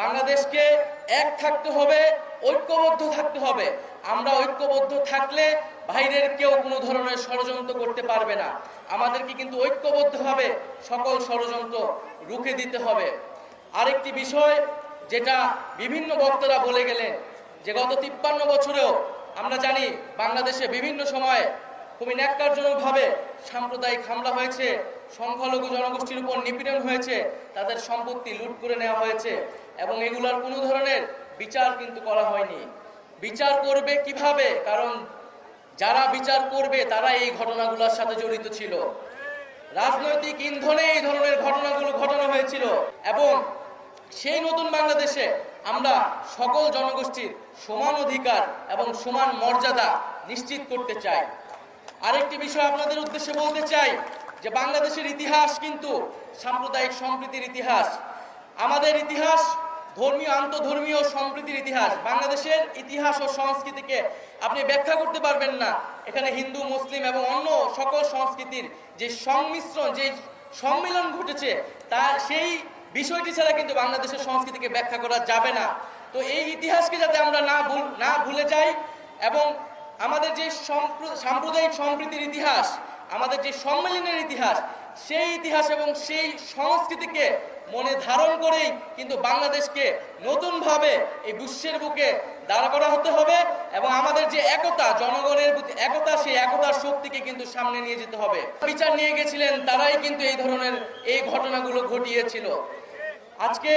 বাংলাদেশকে এক থাকতে হবে, ঐক্যবদ্ধ থাকতে হবে। আমরা ঐক্যবদ্ধ থাকলে বাইরের কেউ কোনো ধরনের ষড়যন্ত্র করতে পারবে না। আমাদেরকে কিন্তু ঐক্যবদ্ধভাবে সকল ষড়যন্ত্র রুখে দিতে হবে। আরেকটি বিষয় যেটা বিভিন্ন বক্তারা বলে গেলেন যে গত তিপ্পান্ন বছরেও আমরা জানি বাংলাদেশে বিভিন্ন সময়ে খুবই ন্যাক্কারজনকভাবে সাম্প্রদায়িক হামলা হয়েছে। সংখ্যালঘু জনগোষ্ঠীর উপর নিপীড়ন হয়েছে, তাদের সম্পত্তি লুট করে নেওয়া হয়েছে এবং এগুলার কোনো ধরনের বিচার কিন্তু করা হয়নি। বিচার করবে কীভাবে? কারণ যারা বিচার করবে, তারা এই ঘটনাগুলোর সাথে জড়িত ছিল। রাজনৈতিক ইন্ধনে এই ধরনের ঘটনাগুলো ঘটানো হয়েছিল এবং সেই নতুন বাংলাদেশে আমরা সকল জনগোষ্ঠীর সমান অধিকার এবং সমান মর্যাদা নিশ্চিত করতে চাই। আরেকটি বিষয় আপনাদের উদ্দেশ্যে বলতে চাই যে বাংলাদেশের ইতিহাস কিন্তু সাম্প্রদায়িক সম্প্রীতির ইতিহাস। আমাদের ইতিহাস ধর্মীয়, আন্তধর্মীয় সম্প্রীতির ইতিহাস। বাংলাদেশের ইতিহাস ও সংস্কৃতিকে আপনি ব্যাখ্যা করতে পারবেন না। এখানে হিন্দু, মুসলিম এবং অন্য সকল সংস্কৃতির যে সংমিশ্রণ, যে সম্মেলন ঘটেছে, তা সেই বিষয়টি ছাড়া কিন্তু বাংলাদেশের সংস্কৃতিকে ব্যাখ্যা করা যাবে না। তো এই ইতিহাসকে যাতে আমরা না ভুল, না ভুলে যাই এবং আমাদের যে সাম্প্রদায়িক সম্প্রীতির ইতিহাস আমাদের যে সম্মেলনের ইতিহাস, সেই ইতিহাস এবং সেই সংস্কৃতিকে মনে ধারণ করেই কিন্তু বাংলাদেশকে নতুনভাবে এই বিশ্বের বুকে দাঁড়া করা হতে হবে এবং আমাদের যে একতা, জনগণের প্রতি একতা, সেই একতার শক্তিকে কিন্তু সামনে নিয়ে যেতে হবে। বিচার নিয়ে গেছিলেন, তারাই কিন্তু এই ধরনের এই ঘটনাগুলো ঘটিয়েছিল। আজকে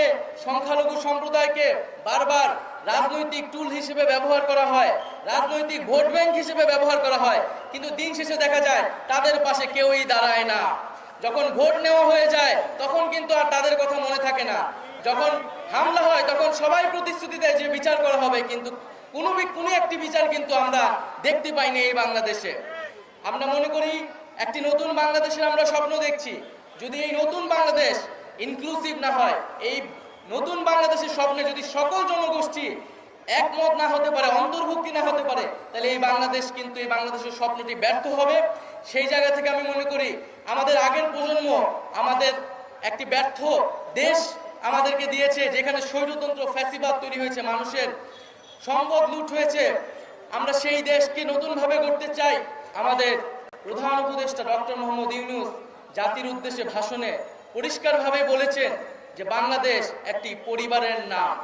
সংখ্যালঘু সম্প্রদায়কে বারবার রাজনৈতিক টুল হিসেবে ব্যবহার করা হয়, রাজনৈতিক ভোট ব্যাংক হিসেবে ব্যবহার করা হয়, কিন্তু দিন শেষে দেখা যায় তাদের পাশে কেউই দাঁড়ায় না। যখন ভোট নেওয়া হয়ে যায়, তখন কিন্তু আর তাদের কথা মনে থাকে না। যখন হামলা হয়, তখন সবাই প্রতিশ্রুতি দেয় যে বিচার করা হবে, কিন্তু কোনো কোনো একটি বিচার কিন্তু আমরা দেখতে পাইনি এই বাংলাদেশে। আমরা মনে করি একটি নতুন বাংলাদেশের আমরা স্বপ্ন দেখছি। যদি এই নতুন বাংলাদেশ ইনক্লুসিভ না হয়, এই নতুন বাংলাদেশের স্বপ্নে যদি সকল জনগোষ্ঠী একমত না হতে পারে, অন্তর্ভুক্তি না হতে পারে, তাহলে এই বাংলাদেশ কিন্তু এই বাংলাদেশের স্বপ্নটি ব্যর্থ হবে। সেই জায়গা থেকে আমি মনে করি, আমাদের আগের প্রজন্ম আমাদের একটি ব্যর্থ দেশ আমাদেরকে দিয়েছে, যেখানে স্বৈরতন্ত্র, ফ্যাসিবাদ তৈরি হয়েছে, মানুষের সম্পদ লুট হয়েছে। আমরা সেই দেশকে নতুনভাবে গড়তে চাই। আমাদের প্রধান উপদেষ্টা ডক্টর মোহাম্মদ ইউনুস জাতির উদ্দেশ্যে ভাষণে পরিষ্কারভাবে বলেছেন যে বাংলাদেশ একটি পরিবারের নাম।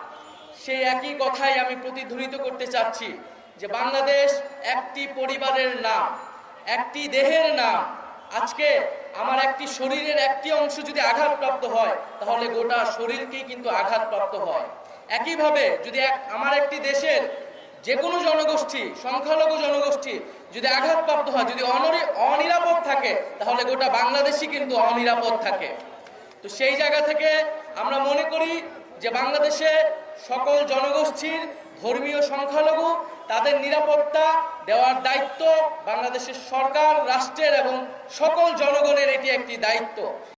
সেই একই কথাই আমি প্রতিধ্বনিত করতে চাচ্ছি, যে বাংলাদেশ একটি পরিবারের নাম, একটি দেহের নাম। আজকে আমার একটি শরীরের একটি অংশ যদি আঘাতপ্রাপ্ত হয়, তাহলে গোটা শরীরকেই কিন্তু আঘাতপ্রাপ্ত হয়। একইভাবে যদি এক আমার একটি দেশের যে কোনো জনগোষ্ঠী, সংখ্যালঘু জনগোষ্ঠী যদি আঘাতপ্রাপ্ত হয়, যদি অনরি- অনিরাপদ থাকে, তাহলে গোটা বাংলাদেশই কিন্তু অনিরাপদ থাকে। তো সেই জায়গা থেকে আমরা মনে করি যে বাংলাদেশে সকল জনগোষ্ঠীর ধর্মীয় সংখ্যালঘু তাদের নিরাপত্তা দেওয়ার দায়িত্ব বাংলাদেশের সরকার, রাষ্ট্রের এবং সকল জনগণের এটি একটি দায়িত্ব।